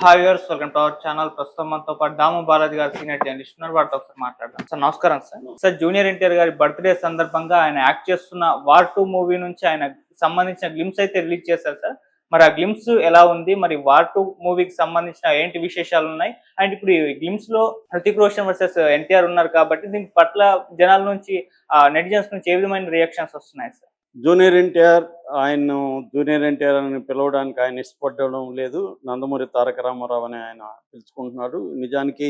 Hi viewers welcome to our channel. ప్రస్తుతం మనతో పాటు దాము బాలాజీ గారు సీనియర్ జర్నలిస్ట్ ఉన్నారు. వాటితో ఒకసారి మాట్లాడదాం. సార్ నమస్కారం సార్. సార్ జూనియర్ ఎన్టీఆర్ గారి బర్త్డే సందర్భంగా ఆయన యాక్ట్ చేస్తున్న వార్ టూ మూవీ నుంచి ఆయన సంబంధించిన గ్లిమ్స్ అయితే రిలీజ్ చేశారు సార్. మరి ఆ గ్లిమ్స్ ఎలా ఉంది? మరి వార్ టూ మూవీకి సంబంధించిన ఏంటి విశేషాలు ఉన్నాయి? అండ్ ఇప్పుడు ఈ గ్లిమ్స్లో హృతిక్ రోషన్ వర్సెస్ ఎన్టీఆర్ ఉన్నారు కాబట్టి దీని పట్ల జనాల నుంచి నెటిజన్స్ నుంచి ఏ విధమైన రియాక్షన్స్ వస్తున్నాయి సార్? జూనియర్ ఎన్టీఆర్ ఆయన్ను జూనియర్ ఎన్టీఆర్ అని పిలవడానికి ఆయన ఇష్టపడడం లేదు. నందమూరి తారక రామారావు అని ఆయన పిలుచుకుంటున్నాడు. నిజానికి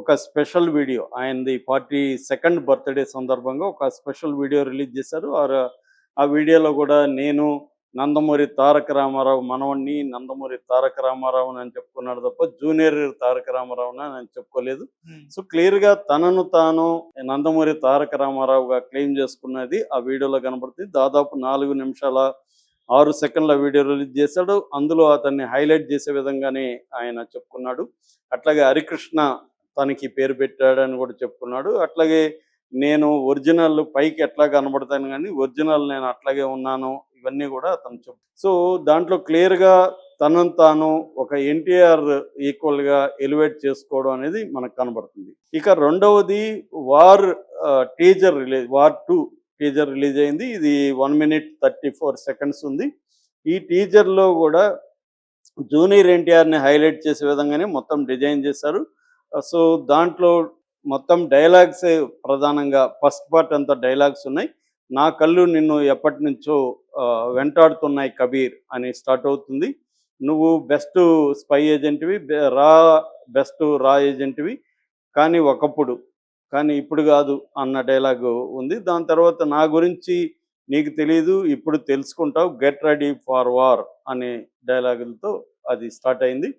ఒక స్పెషల్ వీడియో ఆయనది పార్టీ సెకండ్ బర్త్డే సందర్భంగా ఒక స్పెషల్ వీడియో రిలీజ్ చేశారు. ఆ వీడియోలో కూడా నేను నందమూరి తారక రామారావు మనవణ్ణి నందమూరి తారక రామారావు అని చెప్పుకున్నాడు తప్ప జూనియర్ తారక రామారావు అని చెప్పుకోలేదు. సో క్లియర్గా తనను తాను నందమూరి తారక రామారావుగా క్లెయిమ్ చేసుకున్నది ఆ వీడియోలో కనబడుతుంది దాదాపు నాలుగు నిమిషాల ఆరు సెకండ్ల వీడియో రిలీజ్ చేశాడు. అందులో అతన్ని హైలైట్ చేసే విధంగానే ఆయన చెప్పుకున్నాడు. అట్లాగే హరికృష్ణ తనకి పేరు పెట్టాడని కూడా చెప్పుకున్నాడు. అట్లాగే నేను ఒరిజినల్ పైకి ఎట్లా కనబడతాను కానీ ఒరిజినల్ నేను అట్లాగే ఉన్నాను ఇవన్నీ కూడా అతను చెప్ సో దాంట్లో క్లియర్గా తనను తాను ఒక ఎన్టీఆర్ ఈక్వల్గా ఎలివేట్ చేసుకోవడం అనేది మనకు కనబడుతుంది. ఇక రెండవది war teaser release war two teaser release అయింది. ఇది one minute thirty four seconds ఉంది. ఈ టీజర్లో కూడా జూనియర్ ఎన్టీఆర్ని హైలైట్ చేసే విధంగానే మొత్తం డిజైన్ చేశారు. సో దాంట్లో మొత్తం డైలాగ్స్ ప్రధానంగా ఫస్ట్ పార్ట్ అంతా డైలాగ్స్ ఉన్నాయి. నా కళ్ళు నిన్ను ఎప్పటి నుంచో వెంటాడుతున్నాయి కబీర్ అని స్టార్ట్ అవుతుంది. నువ్వు బెస్ట్ స్పై ఏజెంట్వి రా బెస్ట్ రా ఏజెంట్వి కానీ ఒకప్పుడు కానీ ఇప్పుడు కాదు అన్న డైలాగ్ ఉంది. దాని తర్వాత నా గురించి నీకు తెలియదు ఇప్పుడు తెలుసుకుంటావు. గెట్ రెడీ ఫార్ వార్ అనే డైలాగులతో అది స్టార్ట్ అయింది.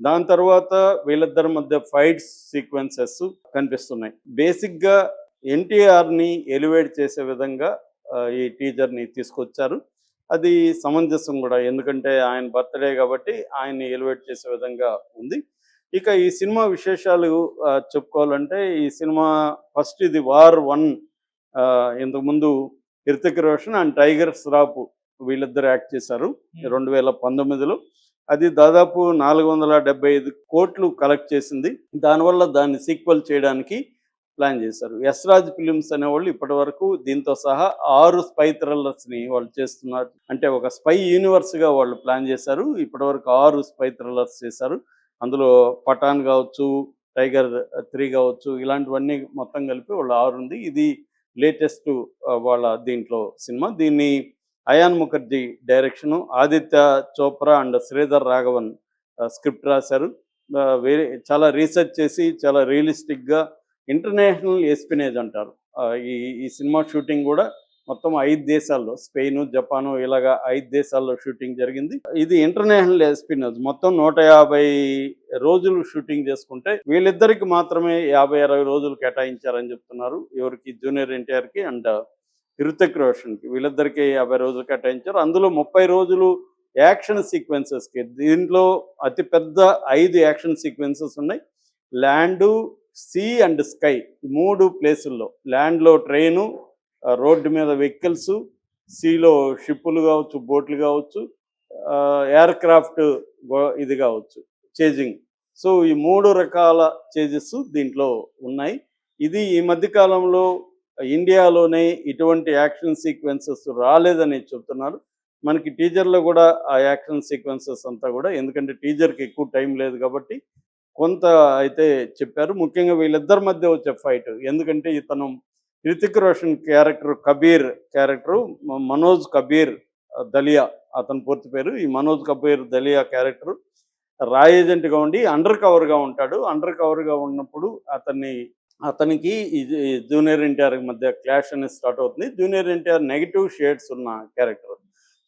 దాని తర్వాత వీళ్ళిద్దరి మధ్య ఫైట్స్ సీక్వెన్సెస్ కనిపిస్తున్నాయి. బేసిక్గా ఎన్టీఆర్ని ఎలివేట్ చేసే విధంగా ఈ టీజర్ని తీసుకొచ్చారు. అది సమంజసం కూడా ఎందుకంటే ఆయన బర్త్డే కాబట్టి ఆయన్ని ఎలివేట్ చేసే విధంగా ఉంది. ఇక ఈ సినిమా విశేషాలు చెప్పుకోవాలంటే ఈ సినిమా ఫస్ట్ ఇది వార్ వన్ ఇంతకుముందు హృతిక్ రోషన్ అండ్ టైగర్ శ్రాఫ్ వీళ్ళిద్దరు యాక్ట్ చేశారు రెండు వేల పంతొమ్మిదిలో. అది దాదాపు నాలుగు వందల డెబ్బై ఐదు కోట్లు కలెక్ట్ చేసింది. దానివల్ల దాన్ని సీక్వెల్ చేయడానికి ప్లాన్ చేశారు. యస్ రాజ్ ఫిలిమ్స్ అనేవాళ్ళు ఇప్పటి వరకు దీంతో సహా ఆరు స్పై థ్రిల్లర్స్ని వాళ్ళు చేస్తున్నారు. అంటే ఒక స్పై యూనివర్స్గా వాళ్ళు ప్లాన్ చేశారు. ఇప్పటి వరకు ఆరు స్పై థ్రిల్లర్స్ చేశారు. అందులో పఠాన్ కావచ్చు టైగర్ త్రీ కావచ్చు ఇలాంటివన్నీ మొత్తం కలిపి వాళ్ళు ఆరు ఉంది. ఇది లేటెస్ట్ వాళ్ళ దీంట్లో సినిమా. దీన్ని Ayan Mukerji direction Aditya Chopra and Sridhar Raghavan script రాశారు. వేరే చాలా రీసెర్చ్ చేసి చాలా రియలిస్టిక్గా ఇంటర్నేషనల్ ఎస్పినేజ్ అంటారు. ఈ ఈ సినిమా షూటింగ్ కూడా మొత్తం ఐదు దేశాల్లో స్పెయిన్ జపాను ఇలాగా ఐదు దేశాల్లో షూటింగ్ జరిగింది. ఇది ఇంటర్నేషనల్ ఎస్పినేజ్. మొత్తం నూట యాభై రోజులు షూటింగ్ చేసుకుంటే వీళ్ళిద్దరికి మాత్రమే యాభై అరవై రోజులు కేటాయించారని చెప్తున్నారు. ఎవరికి? జూనియర్ ఎన్టీఆర్కి అండ్ హృతిక్ రోషన్కి. వీళ్ళిద్దరికి యాభై రోజులు కేటాయించారు. అందులో ముప్పై రోజులు యాక్షన్ సీక్వెన్సెస్కి. దీంట్లో అతిపెద్ద ఐదు యాక్షన్ సీక్వెన్సెస్ ఉన్నాయి. ల్యాండు సీ అండ్ స్కై మూడు ప్లేసుల్లో ల్యాండ్లో ట్రైను రోడ్డు మీద వెహికల్స్ సీలో షిప్పులు కావచ్చు బోట్లు కావచ్చు ఎయిర్ క్రాఫ్ట్ ఇది కావచ్చు చేజింగ్. సో ఈ మూడు రకాల చేజెస్ దీంట్లో ఉన్నాయి. ఇది ఈ మధ్య కాలంలో ఇండియాలోనే ఇటువంటి యాక్షన్ సీక్వెన్సెస్ రాలేదని చెప్తున్నారు. మనకి టీజర్లో కూడా ఆ యాక్షన్ సీక్వెన్సెస్ అంతా కూడా ఎందుకంటే టీజర్కి ఎక్కువ టైం లేదు కాబట్టి కొంత అయితే చెప్పారు. ముఖ్యంగా వీళ్ళిద్దరి మధ్య వచ్చే ఫైట్ ఎందుకంటే ఇతను హృతిక్ రోషన్ క్యారెక్టర్ కబీర్ క్యారెక్టర్ మనోజ్ కబీర్ దలియా అతని పూర్తి పేరు. ఈ మనోజ్ కబీర్ దలియా క్యారెక్టర్ రాయేజెంట్గా ఉండి అండర్ కవర్గా ఉంటాడు. అండర్ కవర్గా ఉన్నప్పుడు అతన్ని అతనికి జూనియర్ ఎన్టీఆర్ మధ్య క్లాష్ అనేది స్టార్ట్ అవుతుంది. జూనియర్ ఎన్టీఆర్ నెగిటివ్ షేడ్స్ ఉన్న క్యారెక్టర్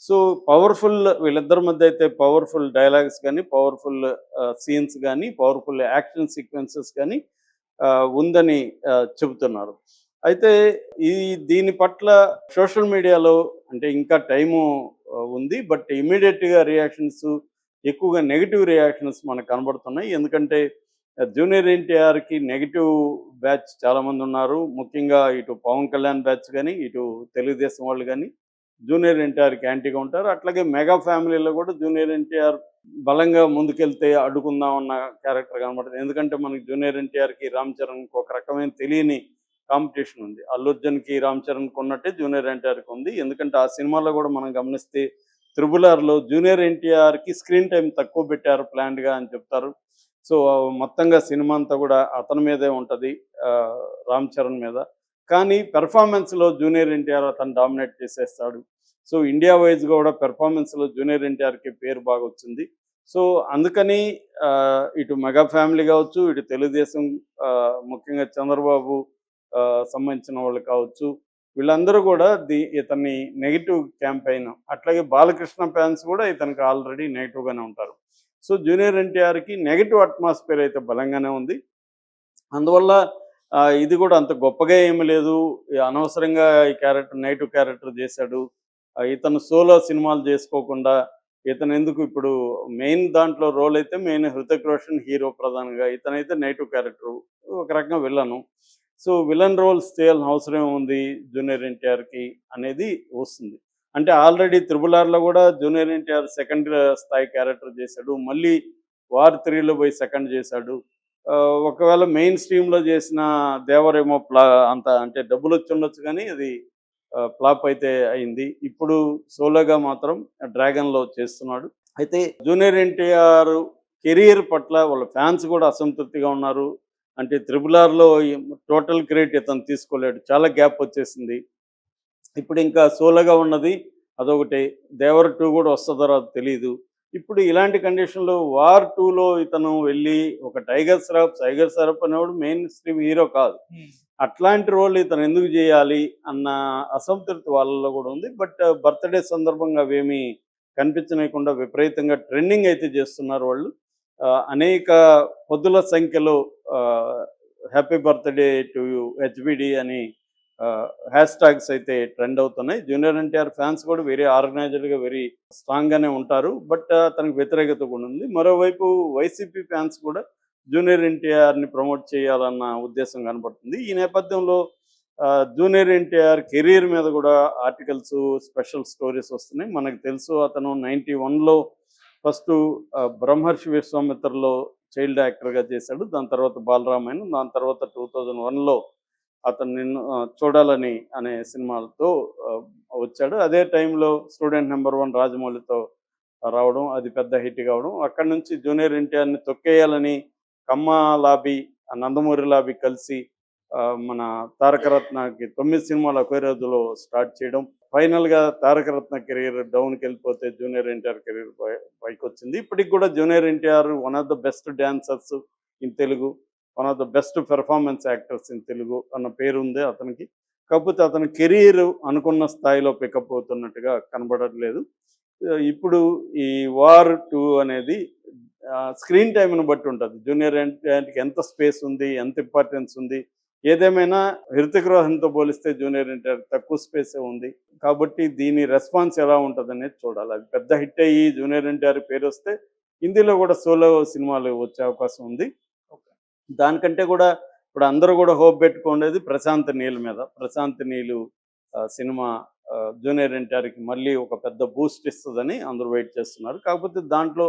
సో పవర్ఫుల్ వీళ్ళిద్దరి మధ్య అయితే పవర్ఫుల్ డైలాగ్స్ కానీ పవర్ఫుల్ సీన్స్ కానీ పవర్ఫుల్ యాక్షన్ సీక్వెన్సెస్ కానీ ఉందని చెబుతున్నారు. అయితే ఈ దీని పట్ల సోషల్ మీడియాలో అంటే ఇంకా టైము ఉంది. బట్ ఇమీడియట్గా రియాక్షన్స్ ఎక్కువగా నెగిటివ్ రియాక్షన్స్ మనకు కనబడుతున్నాయి. ఎందుకంటే జూనియర్ ఎన్టీఆర్కి నెగిటివ్ బ్యాచ్ చాలామంది ఉన్నారు. ముఖ్యంగా ఇటు పవన్ కళ్యాణ్ బ్యాచ్ కానీ ఇటు తెలుగుదేశం వాళ్ళు కానీ. జూనియర్ ఎన్టీఆర్కి యాంటీగా ఉంటారు. అట్లాగే మెగా ఫ్యామిలీలో కూడా జూనియర్ ఎన్టీఆర్ బలంగా ముందుకెళ్తే అడ్డుకుందాం అన్న క్యారెక్టర్ కనబడుతుంది ఎందుకంటే మనకి జూనియర్ ఎన్టీఆర్కి రామ్ చరణ్కి ఒక రకమైన తెలియని కాంపిటీషన్ ఉంది. అల్లు అర్జున్కి రామ్ చరణ్కి ఉన్నట్టే జూనియర్ ఎన్టీఆర్కి ఉంది. ఎందుకంటే ఆ సినిమాలో కూడా మనం గమనిస్తే త్రిబులర్లో జూనియర్ ఎన్టీఆర్కి స్క్రీన్ టైం తక్కువ పెట్టారు ప్లాన్డ్గా అని చెప్తారు. సో మొత్తంగా సినిమా అంతా కూడా అతని మీదే ఉంటుంది రామ్ చరణ్ మీద. కానీ పెర్ఫార్మెన్స్లో జూనియర్ ఎన్టీఆర్ అతను డామినేట్ చేసేస్తాడు. సో ఇండియా వైజ్ కూడా పెర్ఫార్మెన్స్లో జూనియర్ ఎన్టీఆర్కి పేరు బాగా వచ్చింది. సో అందుకని ఆ, ఇటు మెగా ఫ్యామిలీ కావచ్చు ఇటు తెలుగుదేశం ఆ, ముఖ్యంగా చంద్రబాబు సంబంధించిన వాళ్ళు కావచ్చు వీళ్ళందరూ కూడా ది ఇతన్ని నెగిటివ్ క్యాంపెయిన్ అట్లాగే బాలకృష్ణ ఫ్యాన్స్ కూడా ఇతనికి ఆల్రెడీ నెగిటివ్గానే ఉంటారు. సో జూనియర్ ఎన్టీఆర్కి నెగిటివ్ అట్మాస్ఫియర్ అయితే బలంగానే ఉంది. అందువల్ల ఇది కూడా అంత గొప్పగా ఏమీ లేదు. అనవసరంగా ఈ క్యారెక్టర్ నెగిటివ్ క్యారెక్టర్ చేశాడు. ఇతను సోలో సినిమాలు చేసుకోకుండా ఇతను ఎందుకు ఇప్పుడు మెయిన్ దాంట్లో రోల్ అయితే మెయిన్ హృతిక్ రోషన్ హీరో ప్రధానంగా ఇతనైతే నెగిటివ్ క్యారెక్టర్. ఒక రకంగా విలను. సో విలన్ రోల్స్ చేయాల్సిన అవసరం ఉంది జూనియర్ ఎన్టీఆర్కి అనేది వస్తుంది. అంటే ఆల్రెడీ త్రిబుల్ ఆర్లో కూడా జూనియర్ ఎన్టీఆర్ సెకండ్ స్థాయి క్యారెక్టర్ చేశాడు. మళ్ళీ వార్ త్రీలో పోయి సెకండ్ చేశాడు. ఒకవేళ మెయిన్ స్ట్రీమ్లో చేసిన దేవరేమో ప్లా అంత అంటే డబ్బులు వచ్చి ఉండొచ్చు కానీ అది ఫ్లాప్ అయితే అయింది. ఇప్పుడు సోలోగా మాత్రం డ్రాగన్లో చేస్తున్నాడు. అయితే జూనియర్ ఎన్టీఆర్ కెరియర్ పట్ల వాళ్ళ ఫ్యాన్స్ కూడా అసంతృప్తిగా ఉన్నారు. అంటే త్రిబుల్ ఆర్లో టోటల్ క్రెడిట్ ఇతను తీసుకోలేడు. చాలా గ్యాప్ వచ్చేసింది. ఇప్పుడు ఇంకా సోలోగా ఉన్నది అదొకటి. దేవర్ టూ కూడా వస్తుందో తెలియదు ఇప్పుడు ఇలాంటి కండిషన్లో వార్ టూలో ఇతను వెళ్ళి ఒక టైగర్ సరఫ్ టైగర్ సరఫ్ అనేవాడు మెయిన్ స్ట్రీమ్ హీరో కాదు. అట్లాంటి రోల్ ఇతను ఎందుకు చేయాలి అన్న అసంతృప్తి వాళ్ళలో కూడా ఉంది. బట్ బర్త్డే సందర్భంగా అవేమీ కనిపించనీయకుండా విపరీతంగా ట్రెండింగ్ అయితే చేస్తున్నారు వాళ్ళు. ఆ, అనేక పొద్దుల సంఖ్యలో happy birthday to you HBD అని హ్యాష్ ట్యాగ్స్ అయితే ట్రెండ్ అవుతున్నాయి. జూనియర్ ఎన్టీఆర్ ఫ్యాన్స్ కూడా వెరీ ఆర్గనైజ్డ్గా వెరీ స్ట్రాంగ్గానే ఉంటారు. బట్ అతనికి వ్యతిరేకత కూడా ఉంది. మరోవైపు వైసీపీ ఫ్యాన్స్ కూడా జూనియర్ ఎన్టీఆర్ని ప్రమోట్ చేయాలన్న ఉద్దేశం కనపడుతుంది. ఈ నేపథ్యంలో ఆ, జూనియర్ ఎన్టీఆర్ కెరీర్ మీద కూడా ఆర్టికల్స్ స్పెషల్ స్టోరీస్ వస్తున్నాయి. మనకు తెలుసు అతను నైంటీ వన్లో ఫస్ట్ బ్రహ్మర్షి విశ్వామిత్రలో చైల్డ్ యాక్టర్గా చేశాడు. దాని తర్వాత బాలరామాయణం దాని తర్వాత టూ థౌజండ్ వన్లో అతను నిన్ను చూడాలని అనే సినిమాలతో వచ్చాడు. అదే టైంలో స్టూడెంట్ నెంబర్ వన్ రాజమౌళితో రావడం అది పెద్ద హిట్ కావడం. అక్కడి నుంచి జూనియర్ ఎన్టీఆర్ని తొక్కేయాలని కమ్మ లాబీ నందమూరి లాబీ కలిసి ఆ, మన తారకరత్నకి తొమ్మిది సినిమాలు ఒకే రోజులో స్టార్ట్ చేయడం. ఫైనల్గా తారకరత్న కెరీర్ డౌన్కి వెళ్ళిపోతే జూనియర్ ఎన్టీఆర్ కెరీర్ పైకి వచ్చింది ఇప్పటికి కూడా junior NTR one of the best dancers in Telugu. One of the best performance actors in Telugu అన్న పేరు ఉంది అతనికి. కాకపోతే అతని కెరీర్ అనుకున్న స్థాయిలో పికప్ అవుతున్నట్టుగా కనబడట్లేదు. ఇప్పుడు ఈ వార్ టూ అనేది స్క్రీన్ టైంను బట్టి ఉంటుంది. జూనియర్ ఎన్టీఆర్కి ఎంత స్పేస్ ఉంది ఎంత ఇంపార్టెన్స్ ఉంది. ఏదేమైనా హృతిక్ రోహన్తో పోలిస్తే జూనియర్ ఎన్టీఆర్ తక్కువ స్పేసే ఉంది. కాబట్టి దీని రెస్పాన్స్ ఎలా ఉంటుంది అనేది చూడాలి. అది పెద్ద హిట్ అయ్యి జూనియర్ ఎన్టీఆర్ పేరు వస్తే హిందీలో కూడా సోలో సినిమాలు వచ్చే అవకాశం ఉంది. దానికంటే కూడా ఇప్పుడు అందరూ కూడా హోప్ పెట్టుకునేది ప్రశాంత్ నీల్ మీద. ప్రశాంత్ నీలు సినిమా జూనియర్ ఎన్టీఆర్కి మళ్ళీ ఒక పెద్ద బూస్ట్ ఇస్తుందని అందరూ వెయిట్ చేస్తున్నారు. కాకపోతే దాంట్లో